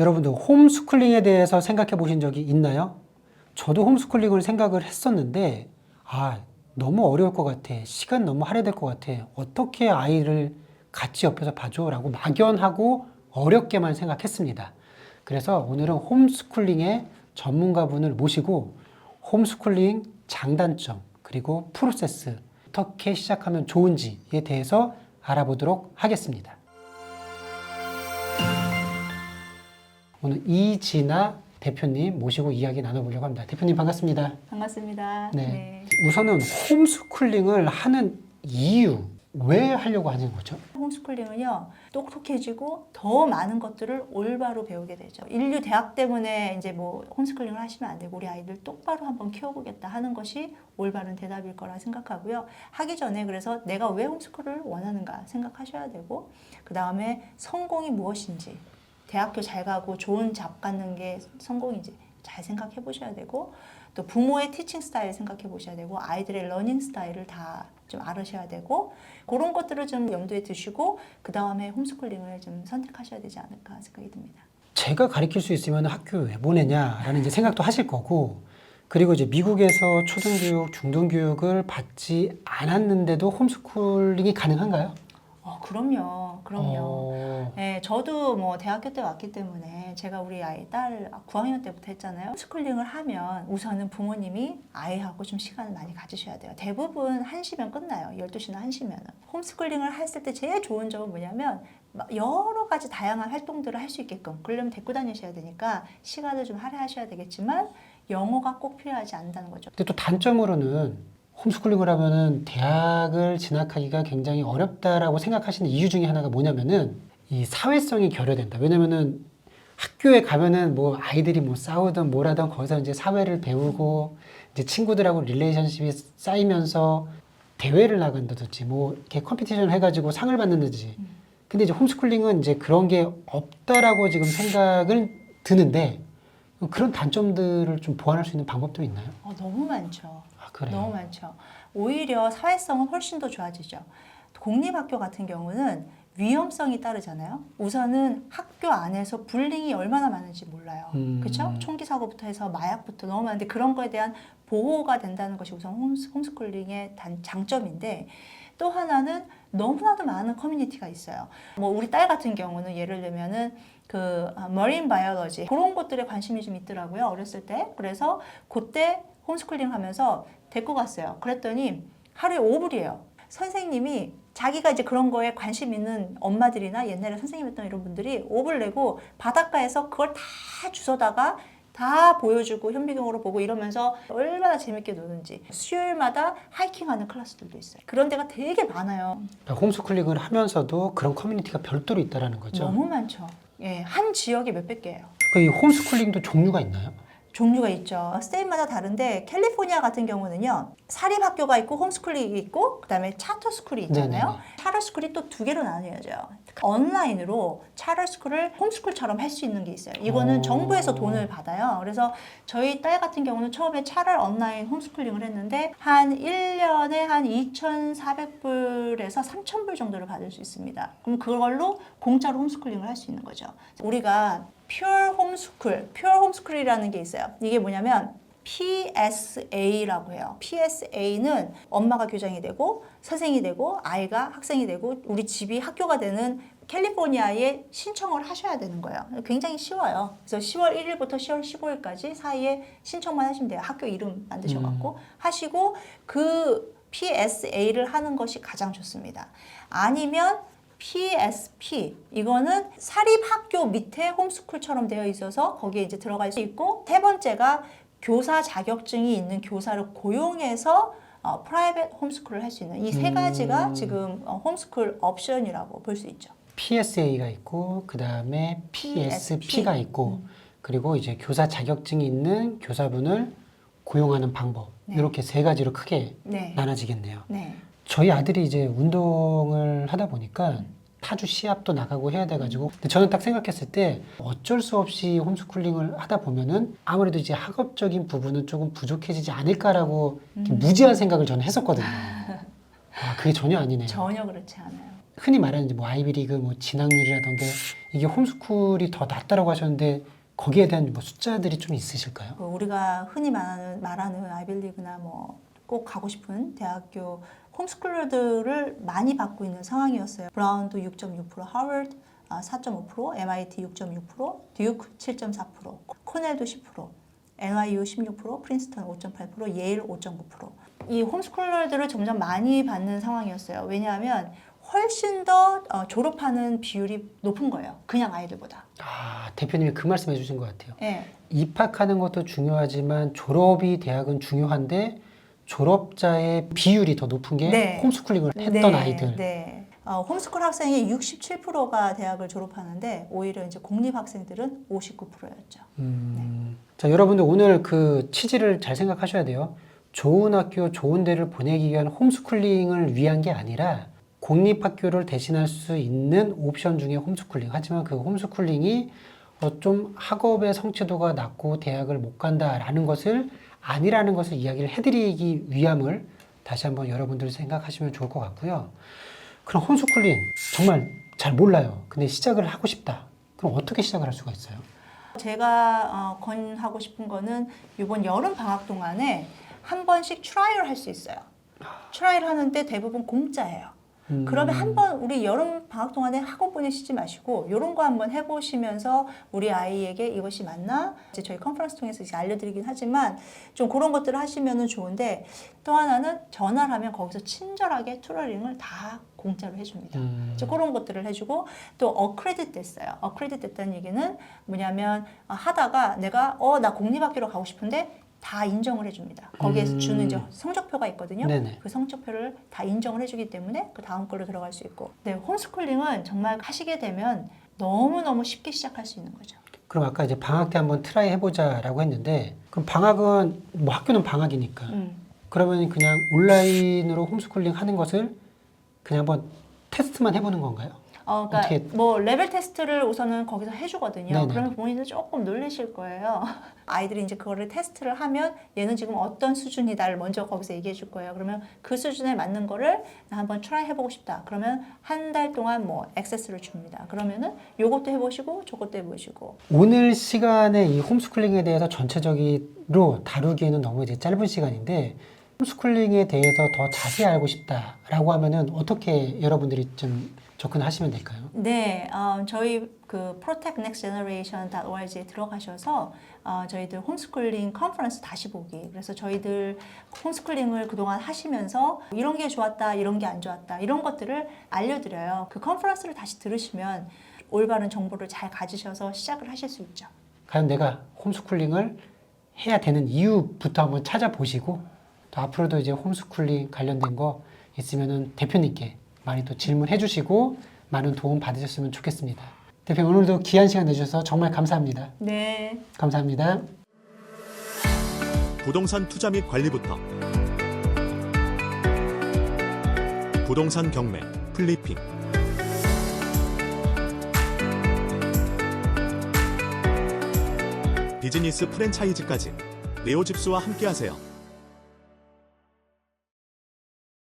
여러분들 홈스쿨링에 대해서 생각해 보신 적이 있나요? 저도 홈스쿨링을 생각을 했었는데 아 너무 어려울 것 같아 시간 너무 할애될 것 같아 어떻게 아이를 같이 옆에서 봐줘 라고 막연하고 어렵게만 생각했습니다. 그래서 오늘은 홈스쿨링의 전문가분을 모시고 홈스쿨링 장단점 그리고 프로세스 어떻게 시작하면 좋은지에 대해서 알아보도록 하겠습니다. 오늘 이진아 대표님 모시고 이야기 나눠보려고 합니다. 대표님 반갑습니다. 반갑습니다. 네. 우선은 홈스쿨링을 하는 이유 왜 하려고 하는 거죠? 홈스쿨링은요 똑똑해지고 더 많은 것들을 올바로 배우게 되죠. 인류 대학 때문에 이제 뭐 홈스쿨링을 하시면 안 되고 우리 아이들 똑바로 한번 키워보겠다 하는 것이 올바른 대답일 거라 생각하고요. 하기 전에 그래서 내가 왜 홈스쿨을 원하는가 생각하셔야 되고 그 다음에 성공이 무엇인지 대학교 잘 가고 좋은 잡 갖는 게 성공인지 잘 생각해 보셔야 되고 또 부모의 티칭 스타일 생각해 보셔야 되고 아이들의 러닝 스타일을 다 좀 알으셔야 되고 그런 것들을 좀 염두에 두시고 그 다음에 홈스쿨링을 좀 선택하셔야 되지 않을까 생각이 듭니다. 제가 가르칠 수 있으면 학교 왜 보내냐라는 이제 생각도 하실 거고 그리고 이제 미국에서 초등교육, 중등교육을 받지 않았는데도 홈스쿨링이 가능한가요? 어, 그럼요, 그럼요. 어, 네, 저도 뭐 대학교 때 왔기 때문에 제가 우리 아이 딸 9학년 때부터 했잖아요. 스쿨링을 하면 우선은 부모님이 아이하고 좀 시간을 많이 가지셔야 돼요. 대부분 1시면 끝나요. 12시나 1시면은. 홈스쿨링을 했을 때 제일 좋은 점은 뭐냐면 막 여러 가지 다양한 활동들을 할 수 있게끔 그러려면 데리고 다니셔야 되니까 시간을 좀 할애하셔야 되겠지만 영어가 꼭 필요하지 않다는 거죠. 근데 또 단점으로는 홈스쿨링을 하면은 대학을 진학하기가 굉장히 어렵다라고 생각하시는 이유 중에 하나가 뭐냐면은 이 사회성이 결여된다. 왜냐면은 학교에 가면은 뭐 아이들이 뭐 싸우든 뭐라든 거기서 이제 사회를 배우고 이제 친구들하고 릴레이션십이 쌓이면서 대회를 나간다든지 뭐 이렇게 컴피티션 해가지고 상을 받는다든지. 근데 이제 홈스쿨링은 이제 그런 게 없다라고 지금 생각을 드는데 그런 단점들을 좀 보완할 수 있는 방법도 있나요? 어, 너무 많죠. 아 그래요. 너무 많죠. 오히려 사회성은 훨씬 더 좋아지죠. 공립학교 같은 경우는 위험성이 따르잖아요. 우선은 학교 안에서 불링이 얼마나 많은지 몰라요. 음. 그렇죠? 총기 사고부터 해서 마약부터 너무 많은데 그런 거에 대한 보호가 된다는 것이 우선 홈스, 홈스쿨링의 단 장점인데 또 하나는 너무나도 많은 커뮤니티가 있어요. 뭐 우리 딸 같은 경우는 예를 들면은 그 머린 바이올로지 그런 것들에 관심이 좀 있더라고요. 어렸을 때. 그래서 그때 홈스쿨링 하면서 데리고 갔어요. 그랬더니 하루에 5불이에요. 선생님이 자기가 이제 그런 거에 관심 있는 엄마들이나 옛날에 선생님했던 이런 분들이 5불 내고 바닷가에서 그걸 다 주워다가 다 보여주고 현미경으로 보고 이러면서 얼마나 재밌게 노는지 수요일마다 하이킹하는 클래스들도 있어요. 그런 데가 되게 많아요. 그러니까 홈스쿨링을 하면서도 그런 커뮤니티가 별도로 있다라는 거죠. 너무 많죠. 예, 한 지역에 몇백 개예요. 그 이 홈스쿨링도 종류가 있나요? 종류가 있죠. 스테이트마다 다른데 캘리포니아 같은 경우는요. 사립 학교가 있고 홈스쿨이 있고 그다음에 차터 스쿨이 있잖아요. 차터 스쿨이 또 두 개로 나뉘어져요. 온라인으로 차터 스쿨을 홈스쿨처럼 할 수 있는 게 있어요. 이거는 오. 정부에서 돈을 받아요. 그래서 저희 딸 같은 경우는 처음에 차터 온라인 홈스쿨링을 했는데 한 1년에 한 2,400불에서 3,000불 정도를 받을 수 있습니다. 그럼 그걸로 공짜로 홈스쿨링을 할 수 있는 거죠. 우리가 퓨어 홈스쿨, 퓨어 홈스쿨이라는 게 있어요. 이게 뭐냐면 PSA라고 해요. PSA는 엄마가 교장이 되고 선생이 되고 아이가 학생이 되고 우리 집이 학교가 되는 캘리포니아에 신청을 하셔야 되는 거예요. 굉장히 쉬워요. 그래서 10월 1일부터 10월 15일까지 사이에 신청만 하시면 돼요. 학교 이름 만드셔갖고 하시고 그 PSA를 하는 것이 가장 좋습니다. 아니면 PSP 이거는 사립학교 밑에 홈스쿨처럼 되어 있어서 거기에 이제 들어갈 수 있고 세 번째가 교사 자격증이 있는 교사를 고용해서 어, 프라이빗 홈스쿨을 할 수 있는 이세 음. 가지가 지금 어, 홈스쿨 옵션이라고 볼 수 있죠. PSA가 있고 그 다음에 PSP가 PSP. 있고 그리고 이제 교사 자격증이 있는 교사분을 고용하는 방법 네. 이렇게 세 가지로 크게 네. 나눠지겠네요. 네. 저희 아들이 이제 운동을 하다 보니까 타주 시합도 나가고 해야 돼가지고 근데 저는 딱 생각했을 때 어쩔 수 없이 홈스쿨링을 하다 보면은 아무래도 이제 학업적인 부분은 조금 부족해지지 않을까라고 이렇게 무지한 생각을 저는 했었거든요. 아 그게 전혀 아니네요. 전혀 그렇지 않아요. 흔히 말하는 이제 뭐 아이비리그 뭐 진학률이라던가 이게 홈스쿨이 더 낫다라고 하셨는데 거기에 대한 뭐 숫자들이 좀 있으실까요? 그 우리가 흔히 말하는, 말하는 아이빌리그나 뭐 꼭 가고 싶은 대학교 홈스쿨러들을 많이 받고 있는 상황이었어요. 브라운도 6.6%, 하버드 아, 4.5%, MIT 6.6%, 듀크 7.4%, 코넬도 10%, NYU 16%, 프린스턴 5.8%, 예일 5.9%. 이 홈스쿨러들을 점점 많이 받는 상황이었어요. 왜냐하면 훨씬 더 어, 졸업하는 비율이 높은 거예요. 그냥 아이들보다. 아 대표님이 그 말씀 해주신 것 같아요. 예. 입학하는 것도 중요하지만 졸업이 대학은 중요한데 졸업자의 비율이 더 높은 게 네. 홈스쿨링을 했던 네, 아이들. 네. 어, 홈스쿨 학생이 67%가 대학을 졸업하는데 오히려 이제 공립 학생들은 59%였죠. 음, 자 여러분들 오늘 그 취지를 잘 생각하셔야 돼요. 좋은 학교, 좋은 데를 보내기 위한 홈스쿨링을 위한 게 아니라 공립학교를 대신할 수 있는 옵션 중에 홈스쿨링. 하지만 그 홈스쿨링이 어, 좀 학업의 성취도가 낮고 대학을 못 간다라는 것을 아니라는 것을 이야기를 해드리기 위함을 다시 한번 여러분들 생각하시면 좋을 것 같고요. 그럼 홈스쿨링 정말 잘 몰라요. 근데 시작을 하고 싶다. 그럼 어떻게 시작을 할 수가 있어요? 제가 어, 권하고 싶은 거는 이번 여름 방학 동안에 한 번씩 트라이를 할 수 있어요. 트라이를 하는데 대부분 공짜예요. 음. 그러면 한번 우리 여름 방학 동안에 학원 보내시지 마시고 이런 거 한번 해보시면서 우리 아이에게 이것이 맞나? 이제 저희 컨퍼런스 통해서 이제 알려드리긴 하지만 좀 그런 것들을 하시면은 좋은데 또 하나는 전화를 하면 거기서 친절하게 튜러링을 다 공짜로 해줍니다. 음. 이제 그런 것들을 해주고 또 어크레딧 됐어요. 어크레딧 됐다는 얘기는 뭐냐면 아, 하다가 내가 어 나 공립학교로 가고 싶은데 다 인정을 해줍니다. 거기에서 음. 주는 이제 성적표가 있거든요. 네네. 그 성적표를 다 인정을 해주기 때문에 그 다음 걸로 들어갈 수 있고. 네, 홈스쿨링은 정말 하시게 되면 너무 너무 쉽게 시작할 수 있는 거죠. 그럼 아까 이제 방학 때 한번 트라이 해보자라고 했는데 그럼 방학은 뭐 학교는 방학이니까 음. 그러면 그냥 온라인으로 홈스쿨링 하는 것을 그냥 한번 테스트만 해보는 건가요? 어, 그러니까 어떻게- 뭐 레벨 테스트를 우선은 거기서 해주거든요. 네네. 그러면 본인들 조금 놀라실 거예요. 아이들이 이제 그거를 테스트를 하면 얘는 지금 어떤 수준이다를 먼저 거기서 얘기해 줄 거예요. 그러면 그 수준에 맞는 거를 나 한번 트라이 해보고 싶다. 그러면 한 달 동안 뭐 액세스를 줍니다. 그러면은 요것도 해보시고 저것도 해보시고. 오늘 시간에 이 홈스쿨링에 대해서 전체적으로 다루기에는 너무 이제 짧은 시간인데 홈스쿨링에 대해서 더 자세히 알고 싶다라고 하면은 어떻게 여러분들이 좀 접근하시면 될까요? 네, 어, 저희 그 protectnextgeneration.org에 들어가셔서 어, 저희들 홈스쿨링 컨퍼런스 다시 보기. 그래서 저희들 홈스쿨링을 그동안 하시면서 이런 게 좋았다, 이런 게 안 좋았다, 이런 것들을 알려드려요. 그 컨퍼런스를 다시 들으시면 올바른 정보를 잘 가지셔서 시작을 하실 수 있죠. 과연 내가 홈스쿨링을 해야 되는 이유부터 한번 찾아보시고 또 앞으로도 이제 홈스쿨링 관련된 거 있으면은 대표님께 많이 또 질문해 주시고 많은 도움 받으셨으면 좋겠습니다. 대표님 오늘도 귀한 시간 내주셔서 정말 감사합니다. 네. 감사합니다. 부동산 투자 및 관리부터 부동산 경매, 플리핑 비즈니스 프랜차이즈까지 네오집스와 함께하세요.